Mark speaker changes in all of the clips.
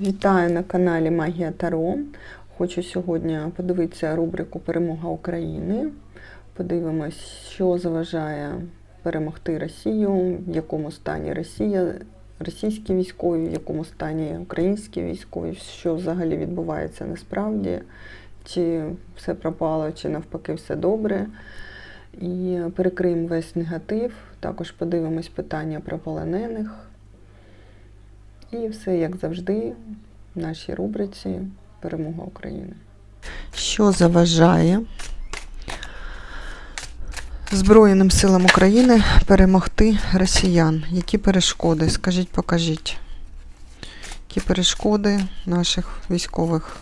Speaker 1: Вітаю на каналі Магія Таро. Хочу сьогодні подивитися рубрику Перемога України. Подивимось, що заважає перемогти Росію, в якому стані Росія, російські військові, в якому стані українські військові, що взагалі відбувається насправді, чи все пропало, чи навпаки все добре. І перекриємо весь негатив. Також подивимось питання про полонених. І все як завжди в нашій рубриці Перемога України. Що заважає Збройним силам України перемогти росіян? Які перешкоди? Скажіть, покажіть. Які перешкоди наших військових?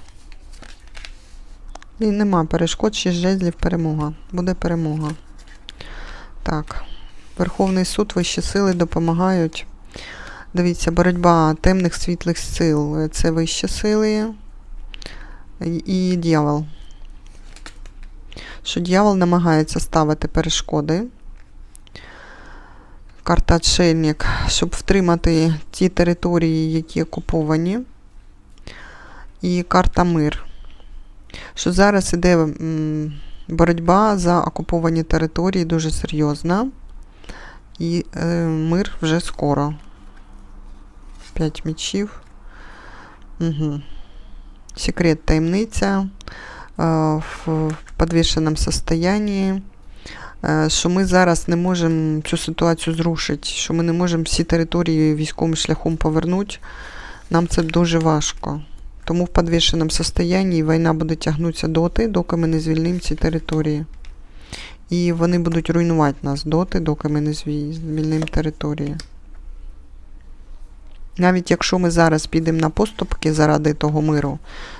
Speaker 1: І нема перешкод, шість жезлів перемога. Буде перемога. Так. Верховний суд, вищі сили допомагають. Дивіться, боротьба темних світлих сил це вищі сили і дьявол. Що дьявол намагається ставити перешкоди. Карта Отшельник, щоб втримати ті території, які окуповані. І карта Мир. Що зараз іде боротьба за окуповані території дуже серйозна. І е, мир вже скоро. П'ять мечів. Угу. Секрет таємниця е, в підвішеному состоянні. Е, що ми зараз не можемо цю ситуацію зрушити, що ми не можемо всі території військовим шляхом повернути. Нам це дуже важко. Тому в підвішеному состоянні війна буде тягнутися доти, доки ми не звільнимо ці території. І вони будуть руйнувати нас доти, доки ми не звільнимо території. Навіть якщо ми зараз підемо на поступки заради того миру,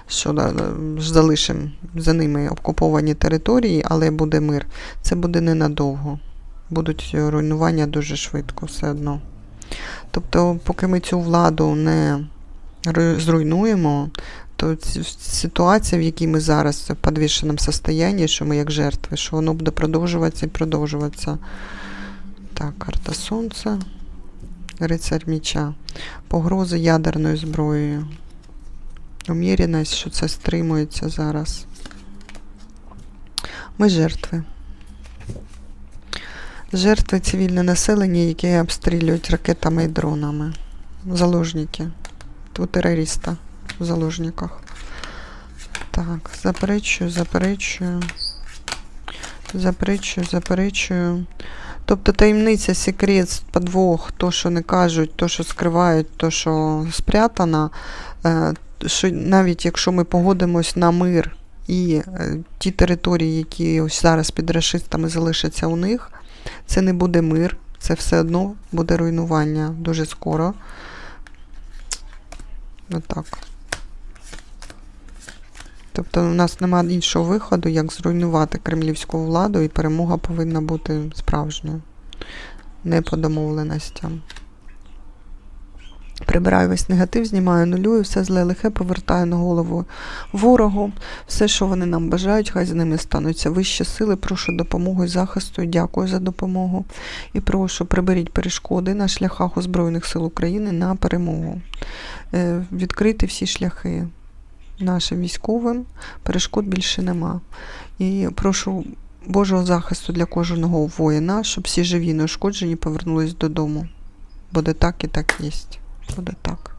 Speaker 1: що залишимо за ними окуповані території, але буде мир, це буде ненадовго. Будуть руйнування дуже швидко все одно. Тобто, поки ми цю владу не зруйнуємо, то ситуація, в якій ми зараз в підвішеному состоянні, що ми як жертви, що воно буде продовжуватися і продовжуватися. Так, карта Сонця, рицарь міча, погрози ядерною зброєю. Уміреність, що це стримується зараз. Ми жертви. Жертви цивільне населення, яке обстрілюють ракетами і дронами. Заложники. У терориста в заложниках. Так, заперечую, заперечую. Заперечую, заперечую. Тобто таємниця, секрет, подвох, то, що не кажуть, то, що скривають, то, що спрятано, е, що навіть якщо ми погодимось на мир і е, ті території, які ось зараз під расистами залишаться у них, це не буде мир, це все одно буде руйнування дуже скоро. Отак. Тобто у нас немає іншого виходу, як зруйнувати кремлівську владу, і перемога повинна бути справжньою, не по домовленостям. Прибираю весь негатив, знімаю нулюю, все зле лихе повертаю на голову ворогу. Все, що вони нам бажають, хай з ними стануться вищі сили. Прошу допомоги і захисту. Дякую за допомогу. І прошу приберіть перешкоди на шляхах Озброєних сил України на перемогу. Е, Відкрити всі шляхи нашим військовим. Перешкод більше нема. І прошу Божого захисту для кожного воїна, щоб всі живі неушкоджені повернулись додому. Буде так і так є. Буде так.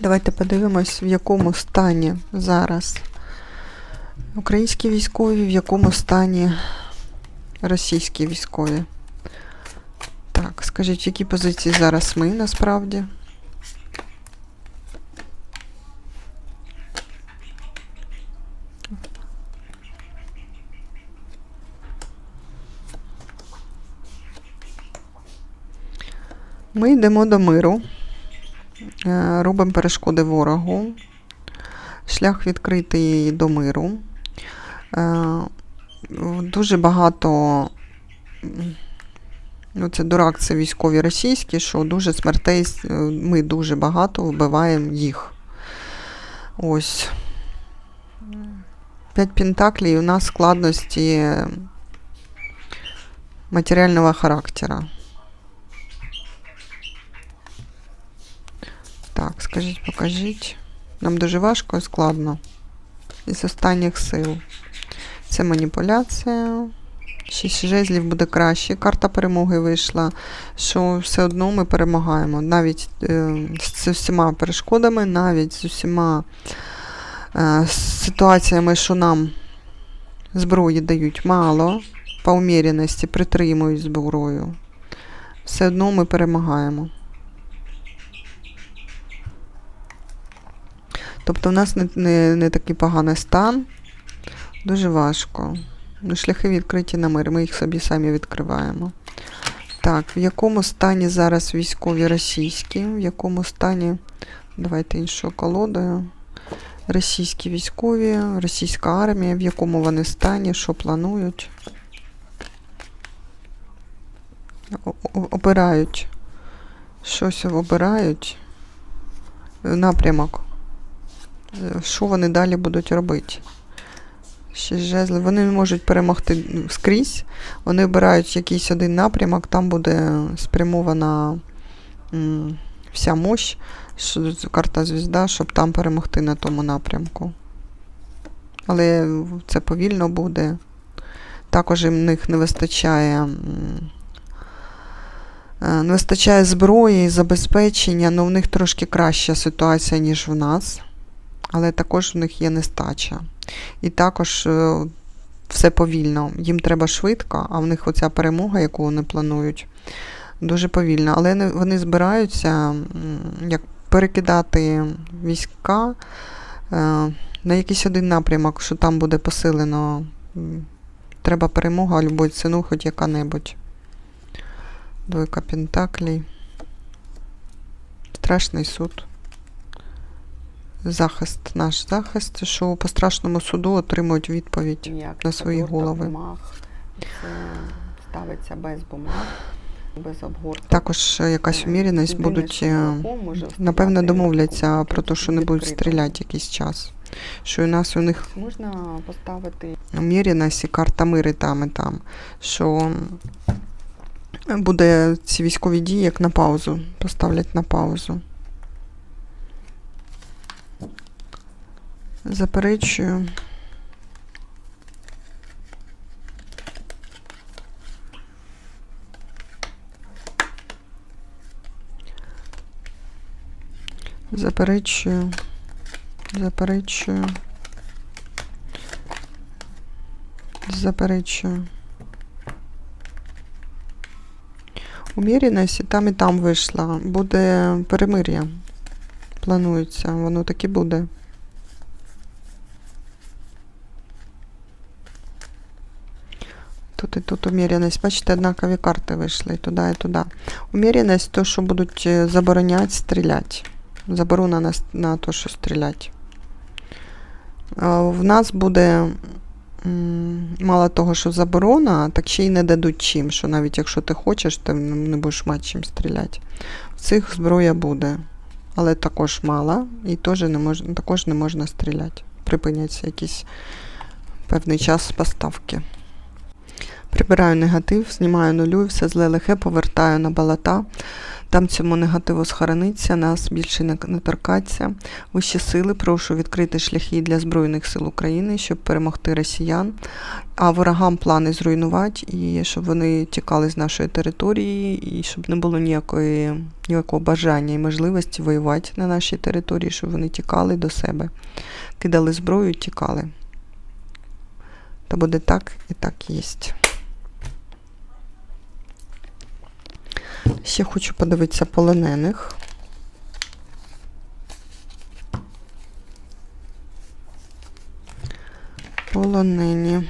Speaker 1: Давайте подивимось, в якому стані зараз українські військові, в якому стані російські військові. Так, скажіть, в якій позиції зараз ми насправді? Ми йдемо до миру, е, робимо перешкоди ворогу, шлях відкритий до миру. Е, Дуже багато, ну це дурак, це військові російські, що дуже смертей, е, ми дуже багато вбиваємо їх. Ось. П'ять пентаклей у нас складності матеріального характеру. Скажіть, покажіть. Нам дуже важко і складно. Із останніх сил. Це маніпуляція. Шість жезлів буде краще. Карта перемоги вийшла, що все одно ми перемагаємо. Навіть е, з усіма перешкодами, навіть з усіма е, ситуаціями, що нам зброї дають мало, по уміряності притримують зброю. Все одно ми перемагаємо. Тобто в нас не, не, не такий поганий стан. Дуже важко. Ну, шляхи відкриті на мир, ми їх собі самі відкриваємо. Так, в якому стані зараз військові російські? В якому стані. Давайте іншою колодою. Російські військові, російська армія, в якому вони стані, що планують? Обирають. Щось обирають. Напрямок. Що вони далі будуть робити? Шість жезлів. Вони можуть перемогти скрізь. Вони обирають якийсь один напрямок, там буде спрямована вся мощь, карта звізда, щоб там перемогти на тому напрямку. Але це повільно буде. Також їм них не вистачає. е, Не вистачає зброї забезпечення, але в них трошки краща ситуація, ніж в нас. Але також в них є нестача. І також е, все повільно. Їм треба швидко, а в них оця перемога, яку вони планують, дуже повільно. Але вони збираються як перекидати війська е, на якийсь один напрямок, що там буде посилено. Треба перемога, любой ціну, хоч яка-небудь. Двойка Пентаклей. Страшний суд. Захист, наш захист, що по страшному суду отримують відповідь.
Speaker 2: Ніяк
Speaker 1: на свої голови.
Speaker 2: бумаг. Це ставиться без бумаг, без обгорток.
Speaker 1: Також е, якась
Speaker 2: Е,
Speaker 1: уміряність будуть, е, напевно, домовляться про те, що не будуть стріляти якийсь час. Що у нас у них
Speaker 2: Можна поставити
Speaker 1: уміряність і карта мири там і там. Що буде ці військові дії як на паузу, поставлять на паузу. Заперечую. Заперечую. Заперечую. Заперечую. Уміряність і там і там вийшла. Буде перемир'я. Планується, воно так і буде. Тут і тут уміряність. Бачите, однакові карти вийшли і туди, і туди. Уміряність то, що будуть е, забороняти стріляти. Заборона на, на те, що стріляти. В нас буде мало того, що заборона, так ще й не дадуть чим, що навіть якщо ти хочеш, ти не будеш мати чим стріляти. В цих зброя буде, але також мало, і теж не можна, також не можна стріляти. Припиняться якийсь певний час поставки. Прибираю негатив, знімаю нулю, все зле лихе, повертаю на балата. Там цьому негативу схорониться, нас більше не, торкаться. Вищі сили, прошу відкрити шляхи для Збройних сил України, щоб перемогти росіян, а ворогам плани зруйнувати, і щоб вони тікали з нашої території, і щоб не було ніякої, ніякого бажання і можливості воювати на нашій території, щоб вони тікали до себе, кидали зброю і тікали. Та буде так і так єсть. Ще хочу подивитися полонених. Полонені.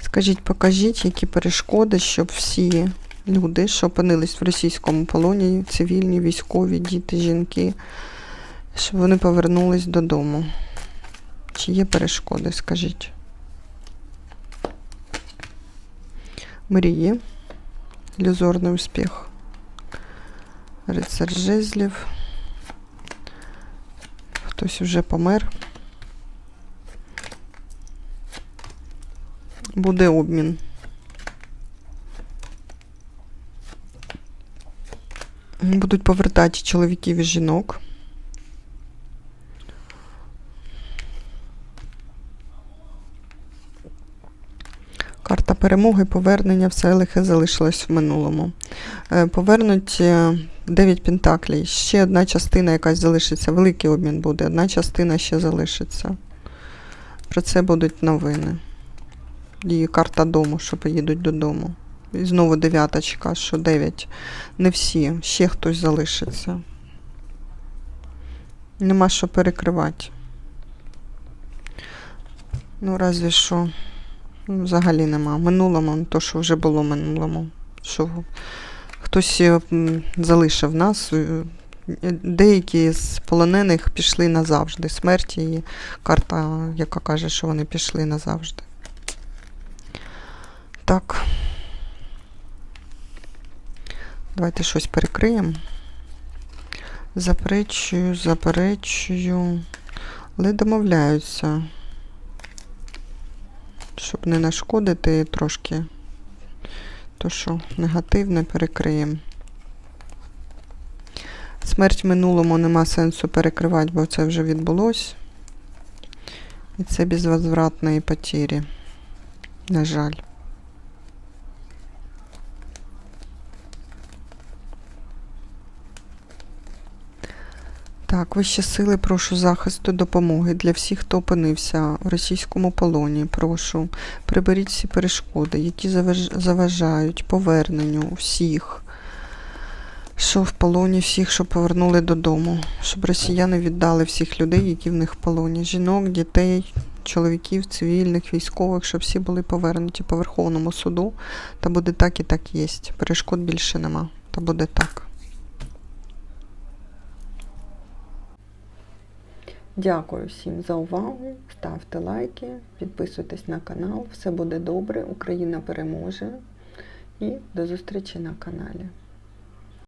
Speaker 1: Скажіть, покажіть, які перешкоди, щоб всі люди, що опинились в російському полоні, цивільні, військові, діти, жінки, щоб вони повернулись додому. Чи є перешкоди, скажіть? Мрії. Ілюзорний успіх. Рицар жезлів. Хтось вже помер. Буде обмін. Будуть повертати чоловіків і жінок. Карта перемоги, повернення, все лихе залишилось в минулому. Е, Повернуть 9 пентаклей. Ще одна частина якась залишиться. Великий обмін буде, одна частина ще залишиться. Про це будуть новини. І карта дому, що поїдуть додому. І знову дев'яточка, що 9. Не всі, ще хтось залишиться. Нема що перекривати. Ну, разві що. Взагалі нема. Минулому, ну, то, що вже було минулому. Що хтось е, залишив нас. е, Деякі з полонених пішли назавжди. Смерті і карта, яка каже, що вони пішли назавжди. Так. Давайте щось перекриємо. Заперечую, заперечую. Але домовляються. Щоб не нашкодити трошки. То, що негативне перекриємо. Смерть минулому нема сенсу перекривати, бо це вже відбулось. І це безвозвратної потері. На жаль. Так, вищі сили, прошу захисту, допомоги для всіх, хто опинився в російському полоні. Прошу, приберіть всі перешкоди, які заваж- заважають поверненню всіх, що в полоні, всіх, що повернули додому, щоб росіяни віддали всіх людей, які в них в полоні. Жінок, дітей, чоловіків, цивільних, військових, щоб всі були повернуті по Верховному суду. Та буде так і так є. Перешкод більше нема. Та буде так.
Speaker 2: Дякую всім за увагу. Ставте лайки, підписуйтесь на канал. Все буде добре. Україна переможе. І до зустрічі на каналі.